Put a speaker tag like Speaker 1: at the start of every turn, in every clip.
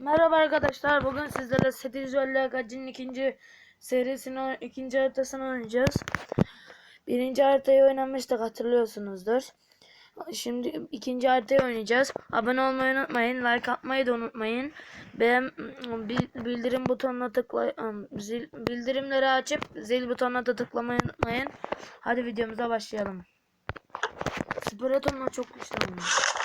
Speaker 1: Merhaba arkadaşlar. Bugün sizlerle Setiz Gacı'nın ikinci serisinin ikinci haritasını oynayacağız. Birinci haritayı oynamıştık hatırlıyorsunuzdur. Şimdi ikinci haritayı oynayacağız. Abone olmayı unutmayın. Like atmayı da unutmayın. Beğen, bildirim butonuna tıkla zil, bildirimleri açıp zil butonuna da tıklamayı unutmayın. Hadi videomuza başlayalım. Spiratom'la çok güçlenmiş.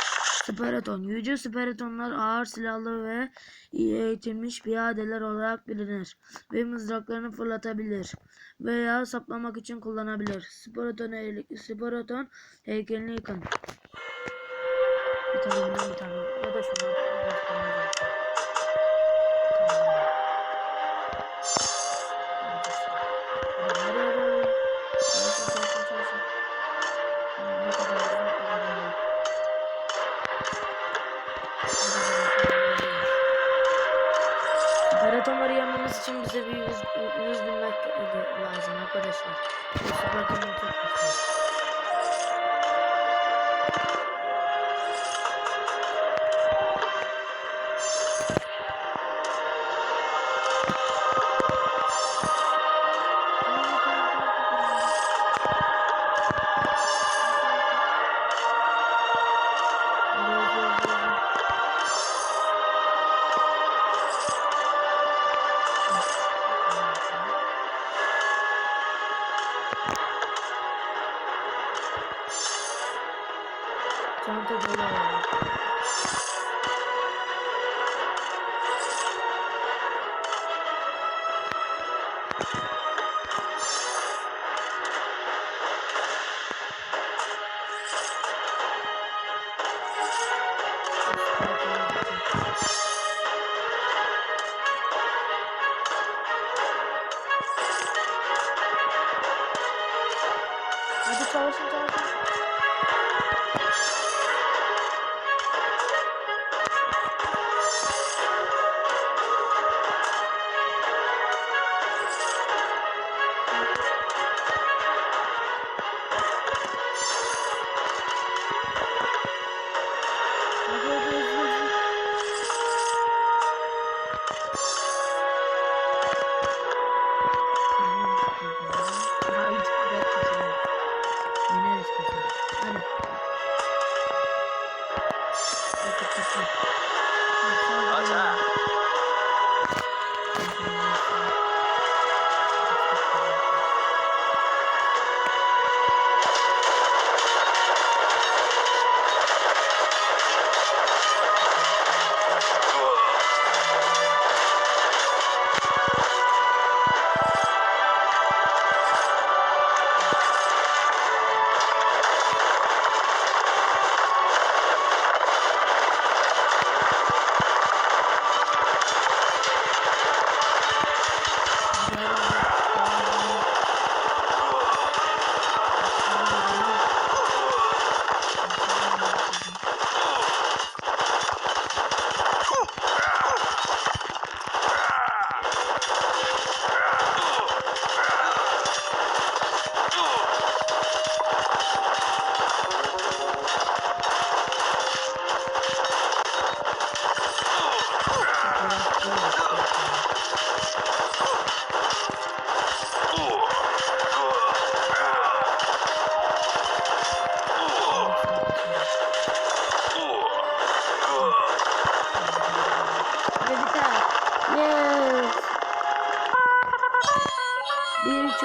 Speaker 1: Süperaton. Yüce süperatonlar ağır silahlı ve iyi eğitilmiş piyadeler olarak bilinir ve mızraklarını fırlatabilir veya saplamak için kullanabilir. Süperaton, he süperaton heykelini yıkın. Bir tane, bir tane. Ya da şunu. Tamam. adamları yenmemiz için bize bir yüz 100 bin lazım arkadaşlar. Bu süper Çanta böyle var. Amen.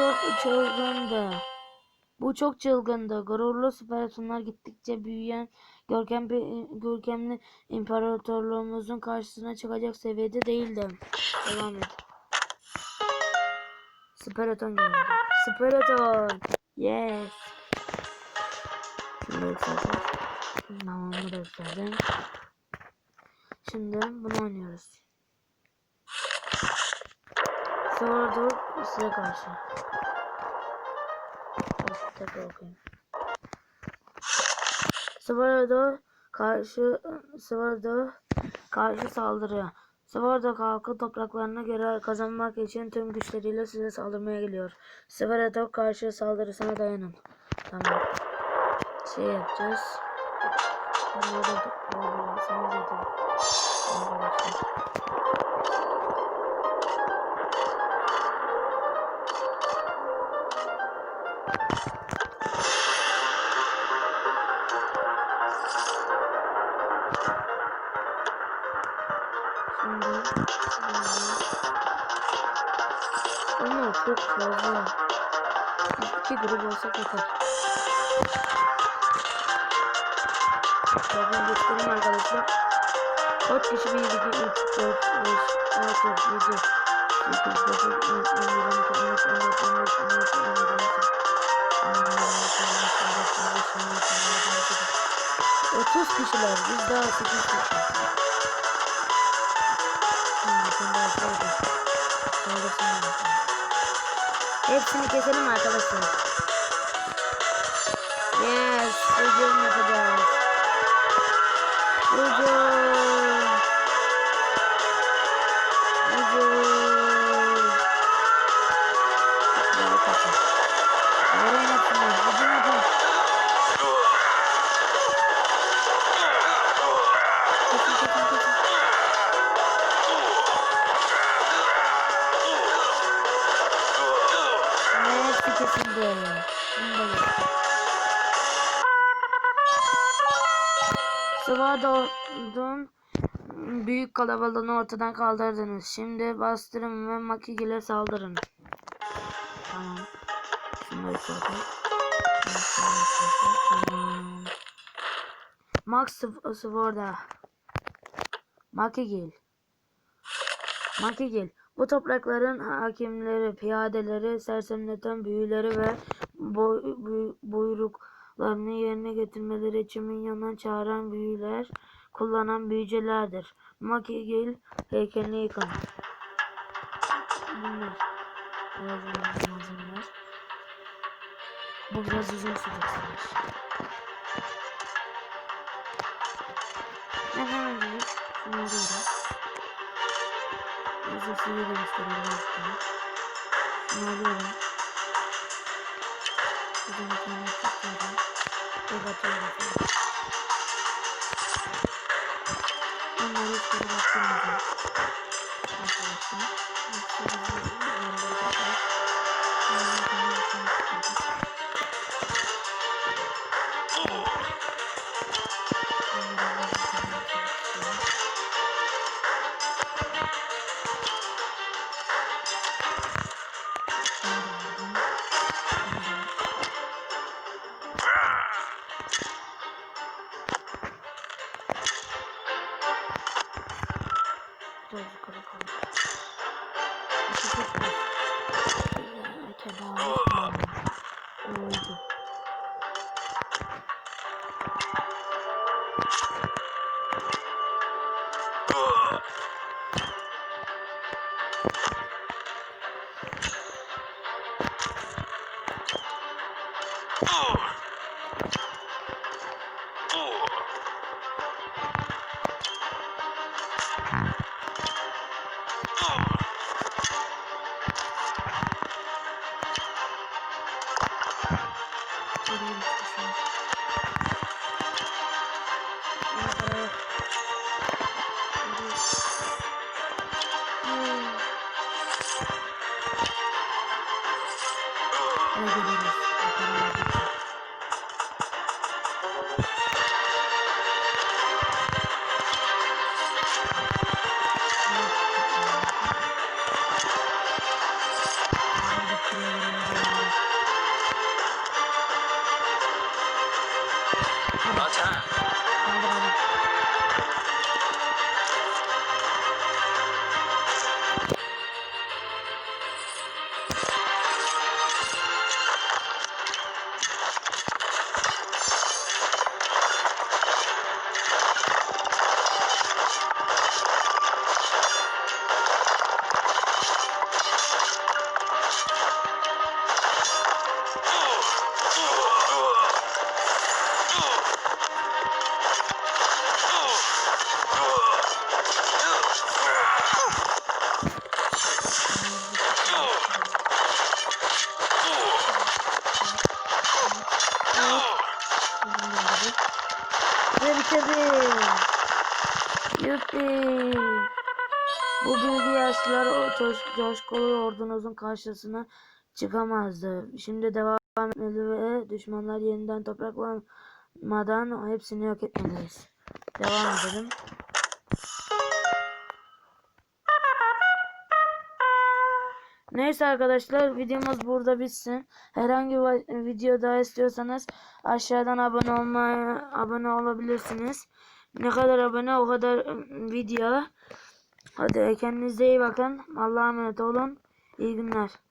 Speaker 1: çok çılgındı. Bu çok çılgındı. Gururlu süperatonlar gittikçe büyüyen görkem, görkemli imparatorluğumuzun karşısına çıkacak seviyede değildi. Devam et. Süperaton geldi. Süperaton. Yes. Şimdi zaten tamamını gösterdim. Şimdi bunu oynuyoruz. Sonra dur size karşı tekrar okuyayım. Svardo karşı Svardo karşı saldırı. Svardo halkı topraklarına göre kazanmak için tüm güçleriyle size saldırmaya geliyor. Svardo karşı saldırısına dayanın. Tamam. Şey yapacağız. Bunları Arkadaşlar çok fazla. İki grup olsak yeter. Bakın göstereyim arkadaşlar. Kaç kişi bir yedi ki 3, 4, 5, 6, 7, 8, 9, 10, 11, 12, 13, 14, 15, 16, 17, 18, 19, 20, 30 kişiler biz daha 8 kişi. Hmm, Hepsini keselim arkadaşlar. Yes, hücum yapacağız. Hücum. çekildi. Bunu da Büyük kalabalığını ortadan kaldırdınız. Şimdi bastırın ve makigile saldırın. Tamam. Şunları çekelim. Tamam. Max Svorda. Makigil. Makigil. Bu toprakların hakimleri, piyadeleri, sersemleten büyüleri ve boy, bu, buyruklarını yerine getirmeleri için minyondan çağıran büyüler kullanan büyücelerdir. Makigil heykelini yıkan. Bunlar. Biraz Bu biraz uzun sürecek savaş. Ben hemen gidip şunu Size sizi göstereyim. Ne alıyorum. Buradan bir tane çıkıyorum. Ve batıyorum. Onları hiç geri baktırmayacağım. Arkadaşlar. Hiç geri baktırmayacağım. 对，哥哥。Görüyorum. Ve bitirdim. Yuppi. Bu bilgi yaşlılar o coş, coşkulu ordunuzun karşısına çıkamazdı. Şimdi devam etmeli ve düşmanlar yeniden topraklanmadan hepsini yok etmeliyiz. Devam edelim. Neyse arkadaşlar videomuz burada bitsin. Herhangi bir video daha istiyorsanız aşağıdan abone olmayı abone olabilirsiniz. Ne kadar abone o kadar ıı, video. Hadi kendinize iyi bakın. Allah'a emanet olun. İyi günler.